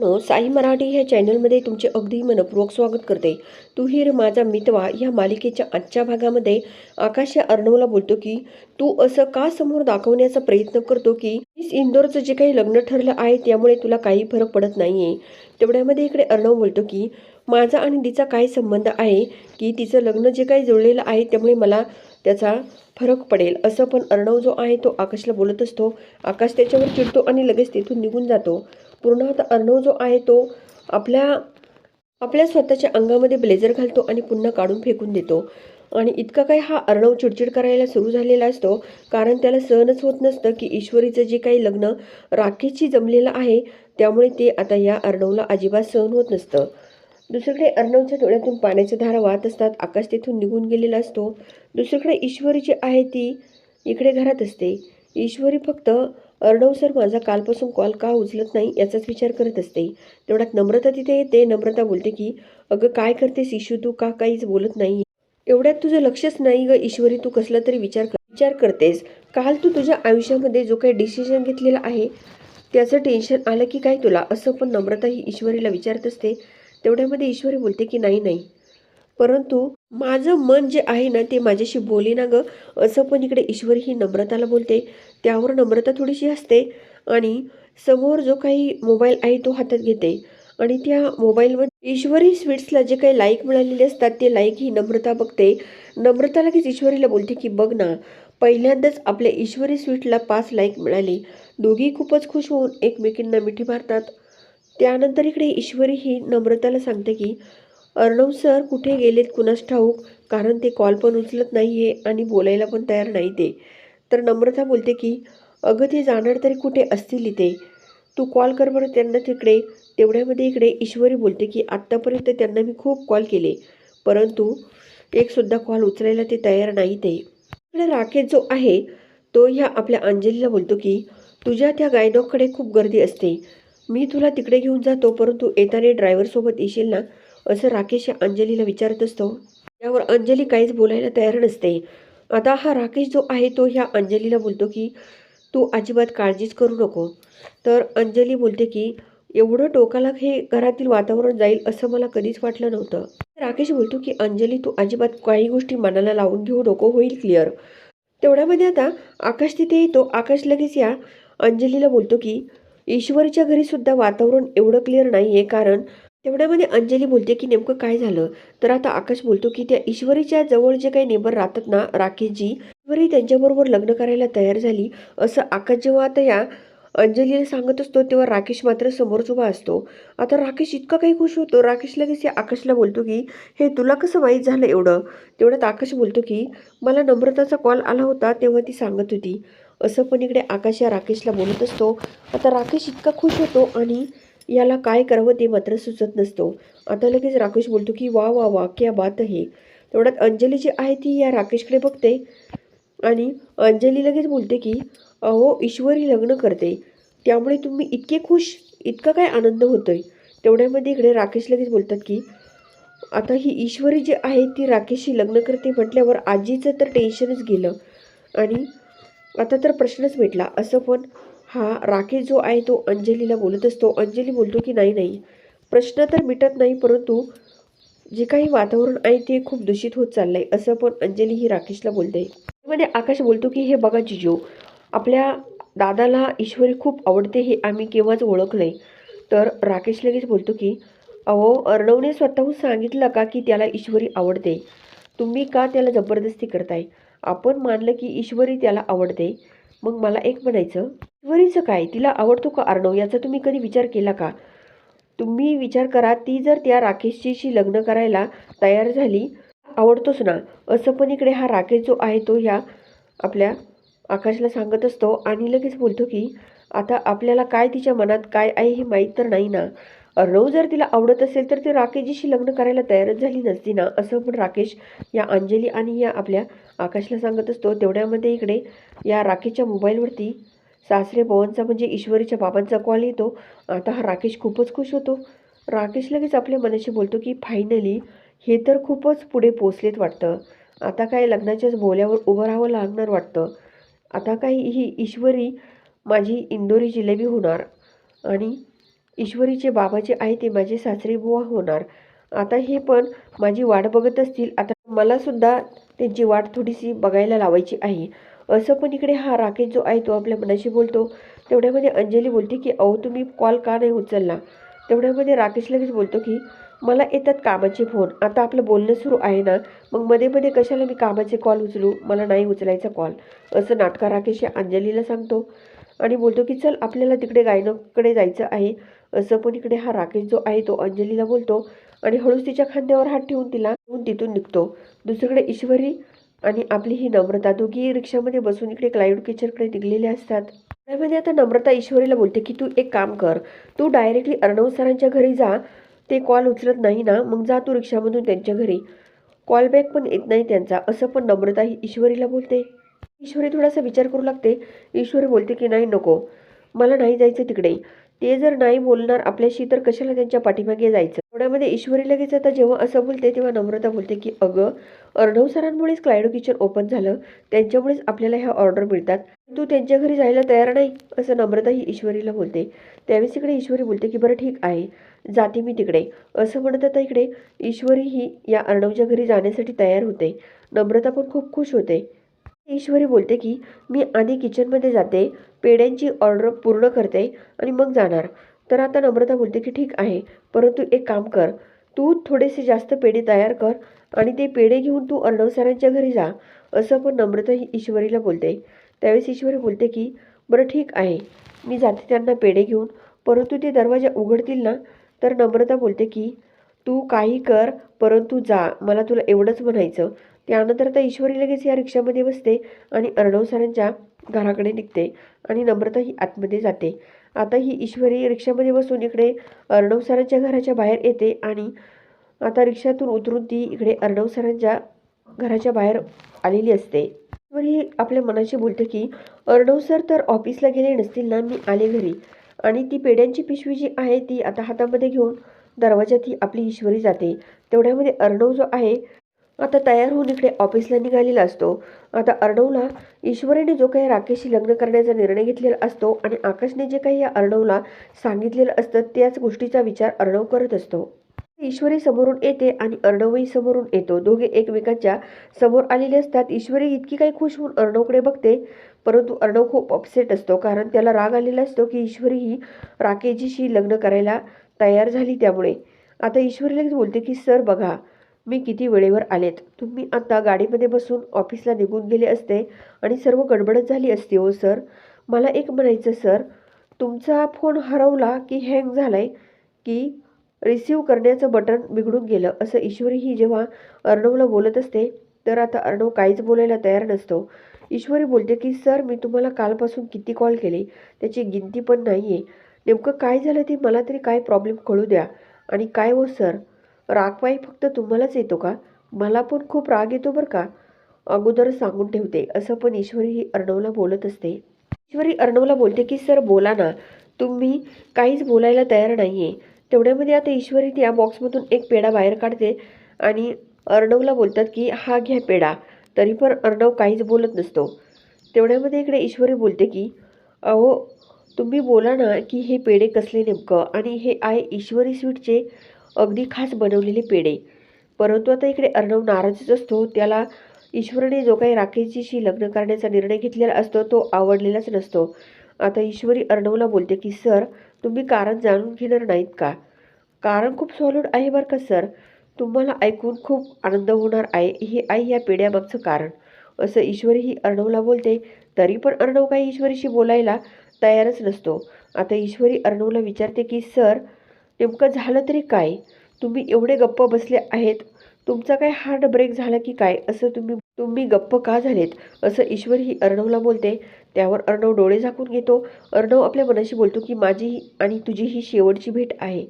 साई मराठी ह्या चॅनलमध्ये तुमचे अगदी मनपूर्वक स्वागत करते. तू हिर माझा मितवा या मालिकेच्या आजच्या भागामध्ये आकाश या अर्णवला बोलतो की तू असं का समोर दाखवण्याचा प्रयत्न करतो की मिस इंदोरचं जे काही लग्न ठरलं आहे त्यामुळे तुला काही फरक पडत नाही आहे तेवढ्यामध्ये इकडे अर्णव बोलतो की माझा आणि तिचा काय संबंध आहे की तिचं लग्न जे काही जुळलेलं आहे त्यामुळे मला त्याचा फरक पडेल? असं पण अर्णव जो आहे तो आकाशला बोलत असतो. आकाश त्याच्यावर चिडतो आणि लगेच तिथून निघून जातो. पूर्ण आता अर्णव जो आहे तो आपल्या आपल्या स्वतःच्या अंगामध्ये ब्लेझर घालतो आणि पुन्हा काढून फेकून देतो. आणि इतका काही हा अर्णव चिडचिड करायला सुरू झालेला असतो कारण त्याला सहनच होत नसतं की ईश्वरीचं जे काही लग्न राखेशी जमलेलं आहे त्यामुळे ते आता या अर्णवला अजिबात सहन होत नसतं. दुसरीकडे अर्णवच्या डोळ्यातून पाण्याच्या धारा वाहत असतात आकाश तिथून निघून गेलेला असतो. दुसरीकडे ईश्वरी जी आहे ती इकडे घरात असते. ईश्वरी फक्त अर्णव सर माझा कालपासून कॉल का उचलत नाही याचाच विचार करत असते. तेवढ्यात नम्रता तिथे येते. नम्रता बोलते की अगं काय करतेस इशू तू का काहीच बोलत नाही? एवढ्यात तुझं लक्षच नाही ग ईश्वरी तू कसला तरी विचार कर विचार करतेस. काल तू तुझ्या आयुष्यामध्ये जो काही डिसिजन घेतलेला आहे त्याचं टेन्शन आलं की काय तुला? असं पण नम्रता ही ईश्वरीला विचारत असते. तेवढ्यामध्ये ईश्वरी बोलते की नाही नाही. परंतु माझं मन जे आहे ना ते माझ्याशी बोले ना ग. असं पण इकडे ईश्वरी ही नम्रताला बोलते. त्यावर नम्रता थोडीशी असते आणि समोर जो काही मोबाईल आहे तो हातात घेते. आणि त्या मोबाईलवर ईश्वरी स्वीट्सला जे काही लाईक मिळालेले असतात ते लाईक ही नम्रता बघते. नम्रता लगेच ईश्वरीला बोलते की बघ ना पहिल्यांदाच आपल्या ईश्वरी स्वीटला पाच लाईक मिळाले. दोघी खूपच खुश होऊन एकमेकींना मिठी मारतात. त्यानंतर इकडे ईश्वरी ही नम्रताला सांगते की अर्णव सर कुठे गेलेत कुणास ठाऊक? कारण ते कॉल पण उचलत नाही आहे आणि बोलायला पण तयार नाही ते तर नम्रता बोलते की अगं ते जाणार तरी कुठे असतील इथे? तू कॉल कर बरं त्यांना तिकडे. तेवढ्यामध्ये इकडे ईश्वरी बोलते की आत्तापर्यंत त्यांना मी खूप कॉल केले परंतु एकसुद्धा कॉल उचलायला ते तयार नाही ते इकडे राकेश जो आहे तो ह्या आपल्या अंजलीला बोलतो की तुझ्या त्या गायडॉगकडे खूप गर्दी असते. मी तुला तिकडे घेऊन जातो परंतु येताना ड्रायव्हरसोबत येशील ना? असं राकेश या अंजलीला विचारत असतो. त्यावर अंजली काहीच बोलायला तयार नसते. आता हा राकेश जो आहे तो ह्या अंजलीला बोलतो की तू अजिबात काळजीच करू नको. तर अंजली बोलते की एवढं टोकाला हे घरातील वातावरण जाईल असं मला कधीच वाटलं नव्हतं. राकेश बोलतो की अंजली तू अजिबात काही गोष्टी मनाला लावून घेऊ नको होईल क्लिअर. तेवढ्यामध्ये आता आकाश तिथे येतो. आकाश लगेच या अंजलीला बोलतो की ईश्वरीच्या घरीसुद्धा वातावरण एवढं क्लिअर नाही आहे कारण तेवढ्यामध्ये अंजली बोलते की नेमकं काय झालं? तर आता आकाश बोलतो की त्या ईश्वरीच्या जवळ जे काही नेबर राहतात ना राकेशजी ईश्वरी त्यांच्याबरोबर लग्न करायला तयार झाली. असं आकाश जेव्हा आता या अंजलीला सांगत असतो तेव्हा राकेश मात्र समोरच उभा असतो. आता राकेश इतका काही खुश होतो. राकेश लगेच या आकाशला बोलतो की हे तुला कसं माहीत झालं एवढं? तेवढ्यात आकाश बोलतो की मला नम्रताचा कॉल आला होता तेव्हा ती सांगत होती. असं पण इकडे आकाश या राकेशला बोलत असतो. आता राकेश इतका खुश होतो आणि याला काय करावं ते मात्र सुचत नसतो. आता लगेच राकेश बोलतो की वा वा वा क्या बात आहे. तेवढ्यात अंजली जी आहे ती या राकेशकडे बघते आणि अंजली लगेच बोलते की अहो ईश्वरी लग्न करते. त्यामुळे तुम्ही इतके खुश इतका काय आनंद होतोय. तेवढ्यामध्ये इकडे राकेश लगेच बोलतात की आता ही ईश्वरी जी आहे ती राकेशशी लग्न करते म्हटल्यावर आजीचं तर टेन्शनच गेलं आणि आता तर प्रश्नच भेटला असं पण हा राकेश जो आहे तो अंजलीला बोलत असतो. अंजली बोलतो की नाही नाही. प्रश्न तर मिटत नाही परंतु जे काही वातावरण आहे ते खूप दूषित होत चाललंय. असं पण अंजली ही राकेशला बोलते. मध्ये आकाश बोलतो की हे बघा जिजो आपल्या दादाला ईश्वरी खूप आवडते हे आम्ही केव्हाच ओळखलंय. तर राकेश लगेच बोलतो की अहो अर्णवने स्वतःहून सांगितलं का की त्याला ईश्वरी आवडते? तुम्ही का त्याला जबरदस्ती करताय? आपण मानलं की ईश्वरी त्याला आवडते. मग मला एक म्हणायचं त्वरीचं काय? तिला आवडतो का अर्णव याचा तुम्ही कधी विचार केला का? तुम्ही विचार करा ती जर त्या राकेशजीशी लग्न करायला तयार झाली आवडतोच ना. असं पण इकडे हा राकेश जो आहे तो ह्या आपल्या आकाशला सांगत असतो आणि लगेच बोलतो की आता आपल्याला काय तिच्या मनात काय आहे हे माहीत तर नाही ना. अर्णव जर तिला आवडत असेल तर ती राकेशजीशी लग्न करायला तयारच झाली नसती ना. असं पण राकेश या अंजली आणि या आपल्या आकाशला सांगत असतो. तेवढ्यामध्ये इकडे या राकेशच्या मोबाईलवरती सासरे पवनचा म्हणजे ईश्वरीच्या बाबांचा कॉल येतो. आता हा राकेश खूपच खुश होतो. राकेश लगेच आपल्या मनाशी बोलतो की फायनली हे तर खूपच पुढे पोचलेत वाटतं. आता काय लग्नाच्याच बोल्यावर उभं राहावं लागणार वाटतं. आता काही ही ईश्वरी माझी इंदोरी जिलेबी होणार आणि ईश्वरीचे बाबा जे आहे ते माझे सासरे बुवा होणार. आता हे पण माझी वाट बघत असतील. आता मलासुद्धा त्यांची वाट थोडीशी बघायला लावायची आहे. असं पण इकडे हा राकेश जो आहे तो आपल्या मनाशी बोलतो. तेवढ्यामध्ये अंजली बोलते की अहो तुम्ही कॉल का नाही उचलला? तेवढ्यामध्ये राकेश लगेच बोलतो की मला येतात कामाचे फोन आता आपलं बोलणं सुरू आहे ना मग मध्ये मध्ये कशाला मी कामाचे कॉल उचलू? मला नाही उचलायचा कॉल असं नाटका राकेश या अंजलीला सांगतो. आणि बोलतो की चल आपल्याला तिकडे गायनाकडे जायचं आहे. असं पण इकडे हा राकेश जो आहे तो अंजलीला बोलतो. आणि हळूच तिच्या खांद्यावर हात ठेवून तिला तिथून निघतो. दुसरीकडे ईश्वरी आणि आपली ही नम्रता. दोघी रिक्षामध्ये बसून इकडे क्लायड किचनकडे निघलेले असतात. त्यामध्ये आता नम्रता ईश्वरीला बोलते की तू एक काम कर. तू डायरेक्टली अर्णव सरांच्या घरी जा. ते कॉल उचलत नाही ना मग जा तू रिक्षामधून त्यांच्या घरी. कॉल बॅक पण येत नाही त्यांचा. असं पण नम्रता ही ईश्वरीला बोलते. ईश्वरी थोडासा विचार करू लागते. ईश्वरी बोलते की नाही नको. मला नाही जायचं तिकडे. ते जर नाही बोलणार आपल्याशी तर कशाला त्यांच्या पाठीमागे जायचं? थोड्यामध्ये ईश्वरी लगेच आता जेव्हा असं बोलते तेव्हा नम्रता बोलते की अगं अर्णव सरांमुळेच क्लायडो किचन ओपन झालं. त्यांच्यामुळेच आपल्याला ह्या ऑर्डर मिळतात. तू त्यांच्या घरी जायला तयार नाही? असं नम्रता ही ईश्वरीला बोलते. त्यावेळेस इकडे ईश्वरी बोलते की बरं ठीक आहे. जाते मी तिकडे. असं म्हणत आता इकडे ईश्वरी ही या अर्णवच्या घरी जाण्यासाठी तयार होते. नम्रता पण खूप खुश होते. ईश्वरी बोलते की मी आधी किचनमध्ये जाते पेड्यांची ऑर्डर पूर्ण करते आणि मग जाणार. तर आता नम्रता बोलते की ठीक आहे परंतु एक काम कर. तू थोडेसे जास्त पेढे तयार कर आणि ते पेढे घेऊन तू अर्णव सरांच्या घरी जा. असं पण नम्रता ही ईश्वरीला बोलते. त्यावेळेस ईश्वरी बोलते की बरं ठीक आहे. मी जाते त्यांना पेढे घेऊन. परंतु ते दरवाजा उघडतील ना? तर नम्रता बोलते की तू काही कर परंतु जा. मला तुला एवढंच म्हणायचं. त्यानंतर आता ईश्वरी लगेच या रिक्षामध्ये बसते आणि अर्णव सरांच्या घराकडे निघते आणि नम्रता ही आतमध्ये जाते. आता ही ईश्वरी रिक्षामध्ये बसून इकडे अर्णव सरांच्या घराच्या बाहेर येते आणि आता रिक्षातून उतरून ती इकडे अर्णव सरांच्या घराच्या बाहेर आलेली असते. ईश्वरी ही आपल्या मनाशी बोलते की अर्णव सर तर ऑफिसला गेले नसतील ना मी आले घरी. आणि ती पेड्यांची पिशवी जी आहे ती आता हातामध्ये घेऊन दरवाजात ही आपली ईश्वरी जाते. तेवढ्यामध्ये अर्णव जो आहे आता तयार होऊन इकडे ऑफिसला निघालेला असतो. आता अर्णवला ईश्वरीने जो काही राकेशशी लग्न करण्याचा निर्णय घेतलेला असतो आणि आकाशने जे काही या अर्णवला सांगितलेलं असतं त्याच गोष्टीचा विचार अर्णव करत असतो. ईश्वरी समोरून येते आणि अर्णवही समोरून येतो. दोघे एकमेकांच्या समोर आलेले असतात. ईश्वरी इतकी काही खुश होऊन अर्णवकडे बघते परंतु अर्णव खूप अपसेट असतो कारण त्याला राग आलेला असतो की ईश्वरी ही राकेशजीशी लग्न करायला तयार झाली त्यामुळे. आता ईश्वरी लगेच बोलते की सर बघा मी किती वेळेवर आलेत? तुम्ही आता गाडीमध्ये बसून ऑफिसला निघून गेले असते आणि सर्व गडबडच झाली असती हो सर. मला एक म्हणायचं सर. तुमचा फोन हरवला की हँग झालाय? की रिसीव करण्याचं बटन बिघडून गेलं असं ईश्वरी ही जेव्हा अर्णवला बोलत असते तर आता अर्णव काहीच बोलायला तयार नसतो. ईश्वरी बोलते की सर मी तुम्हाला कालपासून किती कॉल केले? त्याची गिनती पण नाही आहे नेमकं काय झालं ते मला तरी काय प्रॉब्लेम कळू द्या. आणि काय हो सर? रागवाई फक्त तुम्हालाच येतो का? मला पण खूप राग येतो बरं का? अगोदर सांगून ठेवते असं पण ईश्वरी ही अर्णवला बोलत असते. ईश्वरी अर्णवला बोलते की सर बोला ना. तुम्ही काहीच बोलायला तयार नाही आहे तेवढ्यामध्ये आता ईश्वरी त्या बॉक्समधून एक पेढा बाहेर काढते आणि अर्णवला बोलतात की हा घ्या पेढा. तरी पण अर्णव काहीच बोलत नसतो. तेवढ्यामध्ये इकडे ईश्वरी बोलते की अहो तुम्ही बोला ना की हे पेढे कसले नेमकं? आणि हे आहे ईश्वरी स्वीटचे अगदी खास बनवलेले पेढे. परंतु आता इकडे अर्णव नाराजच असतो. त्याला ईश्वरीने जो काही राकेशजीशी लग्न करण्याचा निर्णय घेतलेला असतो तो आवडलेलाच नसतो. आता ईश्वरी अर्णवला बोलते की सर तुम्ही कारण जाणून घेणार नाहीत का? कारण खूप सॉलिड आहे बरं का सर? तुम्हाला ऐकून खूप आनंद होणार आहे. हे आई या पेढ्यामागचं कारण. असं ईश्वरी ही अर्णवला बोलते. तरी पण अर्णव काही ईश्वरीशी बोलायला तयारच नसतो. आता ईश्वरी अर्णवला विचारते की सर नेमकं झालं तरी काय? तुम्ही एवढे गप्प बसले आहेत. तुमचा काय हार्ट ब्रेक झाला की काय? असं तुम्ही तुम्ही गप्प का झालेत? असं ईश्वर ही अर्णवला बोलते. त्यावर अर्णव डोळे झाकून घेतो. अर्णव आपल्या मनाशी बोलतो की माझी ही आणि तुझी ही शेवटची भेट आहे.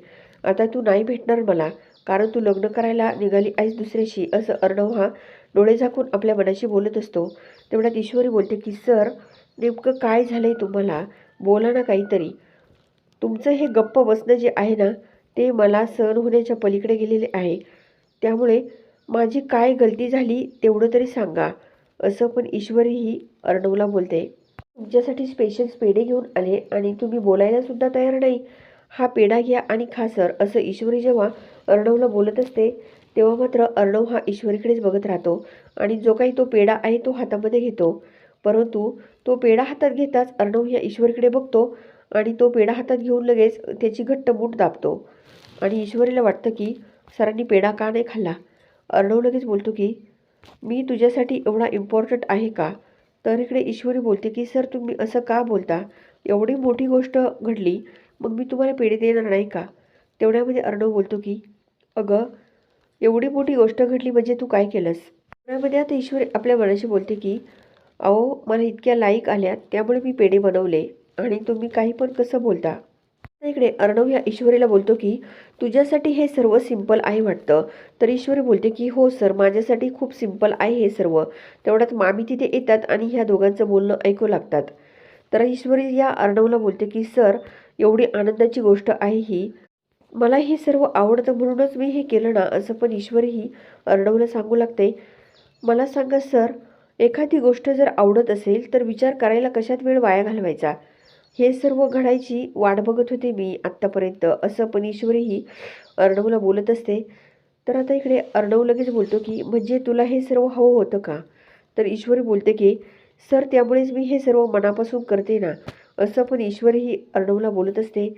आता तू नाही भेटणार मला. कारण तू लग्न करायला निघाली आहेस दुसऱ्याशी. असं अर्णव हा डोळे झाकून आपल्या मनाशी बोलत असतो. तेवढ्यात ईश्वरी बोलते की सर नेमकं काय झालं आहे तुम्हाला? बोला ना काहीतरी. तुमचं हे गप्प बसणं जे आहे ना ते मला सहन होण्याच्या पलीकडे गेलेले आहे. त्यामुळे माझी काय गलती झाली तेवढं तरी सांगा असं पण ईश्वरीही अर्णवला बोलते. तुमच्यासाठी स्पेशल पेढे घेऊन आले आणि तुम्ही बोलायला सुद्धा तयार नाही. हा पेढा घ्या आणि खा सर असं ईश्वरी जेव्हा अर्णवला बोलत असते तेव्हा मात्र अर्णव हा ईश्वरीकडेच बघत राहतो आणि जो काही तो पेढा आहे तो हातामध्ये घेतो. परंतु तो पेढा हातात घेताच अर्णव ह्या ईश्वरीकडे बघतो आणि तो पेढा हातात घेऊन लगेच त्याची घट्ट मूठ दाबतो. आणि ईश्वरीला वाटतं की सरांनी पेढा का नाही खाल्ला? अर्णव लगेच बोलतो की मी तुझ्यासाठी एवढा इम्पॉर्टंट आहे का? तर इकडे ईश्वरी बोलते की सर तुम्ही असं का बोलता? एवढी मोठी गोष्ट घडली मग मी तुम्हाला पेढे देणार नाही का? तेवढ्यामध्ये अर्णव बोलतो की अगं एवढी मोठी गोष्ट घडली म्हणजे तू काय केलंस? तेवढ्यामध्ये आता ईश्वरी आपल्या मनाशी बोलते की अहो मला इतक्या लाईक आल्या त्यामुळे मी पेढे बनवले. आणि तुम्ही काही पण कसं बोलता. इकडे अर्णव या ईश्वरीला बोलतो की तुझ्यासाठी हे सर्व सिंपल आहे वाटतं. तर ईश्वरी बोलते की हो सर माझ्यासाठी खूप सिंपल आहे हे सर्व. तेवढ्यात मामी तिथे येतात आणि ह्या दोघांचं बोलणं ऐकू लागतात. तर ईश्वरी या अर्णवला बोलते की सर एवढी आनंदाची गोष्ट आहे ही. मला हे सर्व आवडतं म्हणूनच मी हे केलं ना असं पण ईश्वरीही अर्णवला सांगू लागते. मला सांगा सर एखादी गोष्ट जर आवडत असेल तर विचार करायला कशात वेळ वाया घालवायचा? हे सर्व घडायची वाट बघत होते मी आत्तापर्यंत. असं पण अर्णवला बोलत असते. तर आता इकडे अर्णव लगेच बोलतो की म्हणजे तुला हे सर्व हवं होतं का? तर ईश्वरी बोलते की सर त्यामुळेच मी हे सर्व मनापासून करते ना. असं पण ईश्वरही अर्णवला बोलत असते.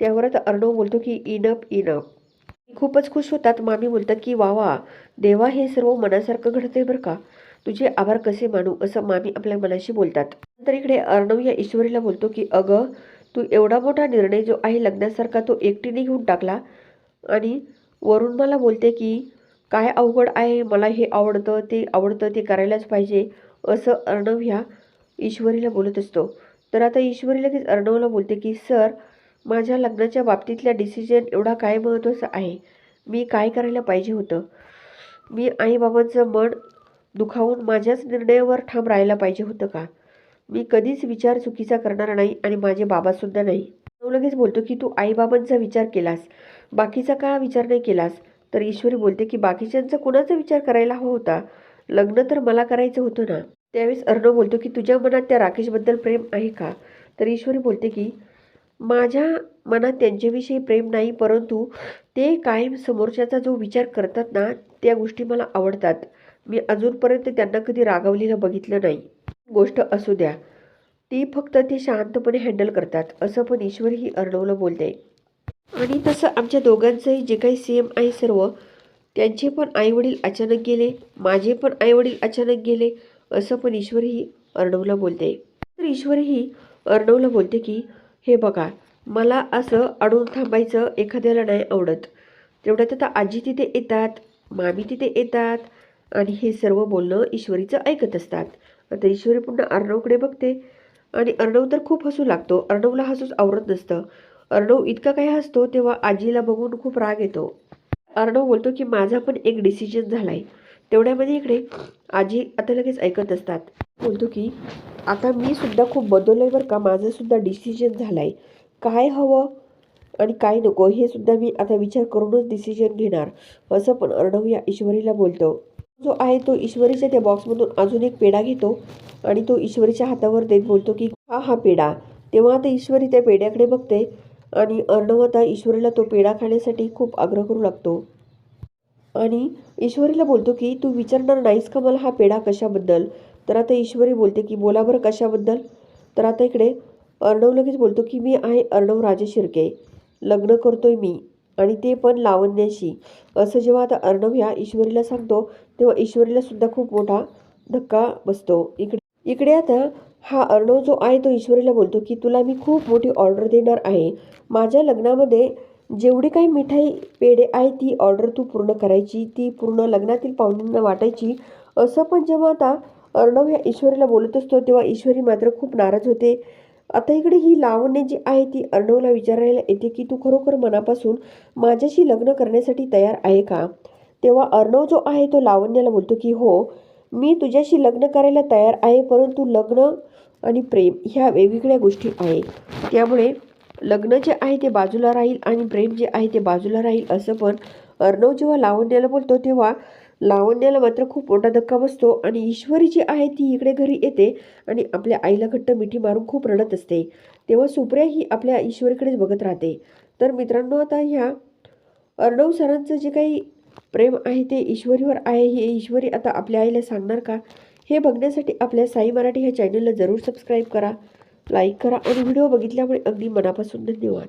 त्यावर आता अर्णव बोलतो की इनप इनप खूपच खुश होतात मामी बोलतात की वा वा देवा हे सर्व मनासारखं घडतंय बरं का. तुझे आभार कसे मानू असं मामी आपल्या मनाशी बोलतात. नंतर इकडे अर्णव या ईश्वरीला बोलतो की अगं तू एवढा मोठा निर्णय जो आहे लग्नासारखा तो एकटीने घेऊन टाकला आणि वरून मला बोलते की काय अवघड आहे? मला हे आवडतं ते आवडतं ते करायलाच पाहिजे असं अर्णव ह्या ईश्वरीला बोलत असतो. तर आता ईश्वरी लगेच अर्णवला बोलते की सर माझ्या लग्नाच्या बाबतीतल्या डिसिजन एवढा काय महत्त्वाचा आहे? मी काय करायला पाहिजे होतं? मी आईबाबांचं मन दुखावून माझ्याच निर्णयावर ठाम राहायला पाहिजे होतं का? मी कधीच विचार चुकीचा करणार नाही आणि माझे बाबासुद्धा नाही. तो लगेच बोलतो की तू आईबाबांचा विचार केलास. बाकीचा का विचार नाही केलास? तर ईश्वरी बोलते की बाकीच्यांचा कुणाचा विचार करायला हवा होता? लग्न तर मला करायचं होतं ना? त्यावेळेस अर्णव बोलतो की तुझ्या मनात त्या राकेशबद्दल प्रेम आहे का? तर ईश्वरी बोलते की माझ्या मनात त्यांच्याविषयी प्रेम नाही परंतु ते कायम समोरच्याचा जो विचार करतात ना त्या गोष्टी मला आवडतात. मी अजूनपर्यंत त्यांना कधी रागावलेलं बघितलं नाही. गोष्ट असू द्या. ती फक्त ते शांतपणे हँडल करतात असं पण ईश्वरही ही अर्णवला बोलते. आणि तसं आमच्या दोघांचंही जे काही सेम आहे सर्व त्यांचे पण आईवडील अचानक गेले माझे पण आईवडील अचानक गेले असं पण ईश्वरही ही अर्णवला बोलते. तर ईश्वरही ही अर्णवला बोलते की हे बघा मला असं अडून थांबायचं एखाद्याला नाही आवडत. तेवढ्यात आता आजी तिथे येतात मामी तिथे येतात आणि हे सर्व बोलणं ईश्वरीचं ऐकत असतात. आता ईश्वरी पुन्हा अर्णवकडे बघते. आणि अर्णव तर खूप हसू लागतो. अर्णवला हसूच आवरत नसतं. अर्णव इतका काही हसतो तेव्हा आजीला बघून खूप राग येतो. अर्णव बोलतो की माझा पण एक डिसिजन झाला आहे तेवढ्यामध्ये इकडे आजी आता लगेच ऐकत असतात. बोलतो की आता मी सुद्धा खूप बदललं आहे बरं का. माझं सुद्धा डिसिजन झालं आहे काय हवं आणि काय नको हे सुद्धा मी आता विचार करूनच डिसिजन घेणार. असं पण अर्णव या ईश्वरीला बोलतो. जो आहे तो ईश्वरीच्या त्या बॉक्समधून अजून एक पेढा घेतो आणि तो ईश्वरीच्या हातावर देत बोलतो की हा हा पेढा. तेव्हा आता ईश्वरी त्या पेढ्याकडे बघते आणि अर्णव आता ईश्वरीला तो पेढा खाण्यासाठी खूप आग्रह करू लागतो. आणि ईश्वरीला बोलतो की तू विचारणार नाहीस का मला हा पेढा कशाबद्दल? तर आता ईश्वरी बोलते की बोला बरं कशाबद्दल? तर आता इकडे अर्णव लगेच बोलतो की मी आहे अर्णव राजे शिर्के लग्न करतोय मी. आणि ते पण लावण्याशी. असं जेव्हा आता अर्णव ह्या ईश्वरीला सांगतो तेव्हा ईश्वरीला सुद्धा खूप मोठा धक्का बसतो. इकडे इकडे आता हा अर्णव जो आहे तो ईश्वरीला बोलतो की तुला मी खूप मोठी ऑर्डर देणार आहे. माझ्या लग्नामध्ये जेवढी काही मिठाई पेढे आहे ती ऑर्डर तू पूर्ण करायची ती पूर्ण लग्नातील पाहुण्यांना वाटायची. असं पण जेव्हा आता अर्णव ह्या ईश्वरीला बोलत असतो तेव्हा ईश्वरी मात्र खूप नाराज होते. आता इकडे ही लावण्य जी आहे ती अर्णवला विचारायला येते की तू खरोखर मनापासून माझ्याशी लग्न करण्यासाठी तयार आहे का? तेव्हा अर्णव जो आहे तो लावण्याला बोलतो की हो मी तुझ्याशी लग्न करायला तयार आहे परंतु लग्न आणि प्रेम ह्या वेगवेगळ्या गोष्टी आहे त्यामुळे लग्न जे आहे ते बाजूला राहील आणि प्रेम जे आहे ते बाजूला राहील असं पण अर्णव जेव्हा लावण्याला बोलतो तेव्हा लावण्याला मात्र खूप मोठा धक्का बसतो आणि ईश्वरी जी आहे ती इकडे घरी येते आणि आपल्या आईला घट्ट मिठी मारून खूप रडत असते. तेव्हा सुप्रिया ही आपल्या ईश्वरीकडेच बघत राहते. तर मित्रांनो आता ह्या अर्णव सरांचं जे काही प्रेम आहे ते ईश्वरीवर आहे हे ईश्वरी आता आपल्या आईला सांगणार का? हे बघण्यासाठी आपल्या साई मराठी ह्या चॅनलला जरूर सबस्क्राईब करा लाईक करा आणि व्हिडिओ बघितल्यामुळे अगदी मनापासून धन्यवाद.